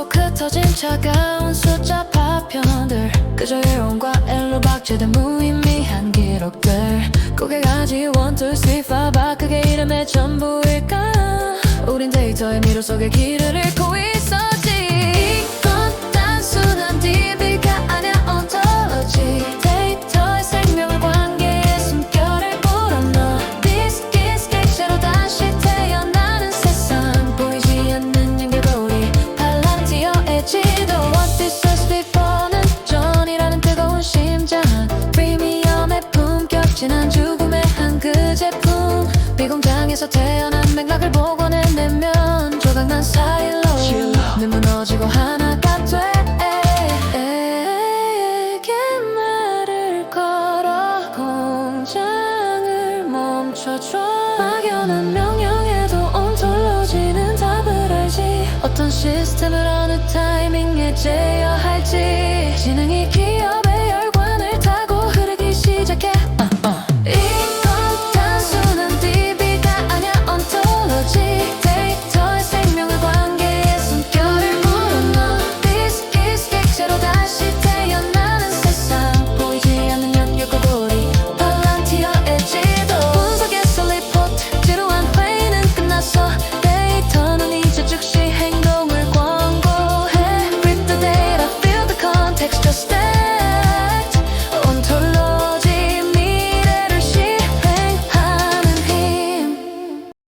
갈수록 흩어진 차가운 숫자 파편들. 그저 예언과 엘로 박제된 무의미한 기록들. 고개가 지원, 둘, 셋, 파바. 그게 이름의 전부일까? 우린 데이터의 미로 속에 길을 잃고 비공장에서 태어난 맥락을 복원해내면 조각난 사일로 늘 무너지고 하나가 돼. 에게 말을 걸어 공장을 멈춰줘 막연한 명령에도 온톨로지는 답을 알지 어떤 시스템을 어느 타이밍에 제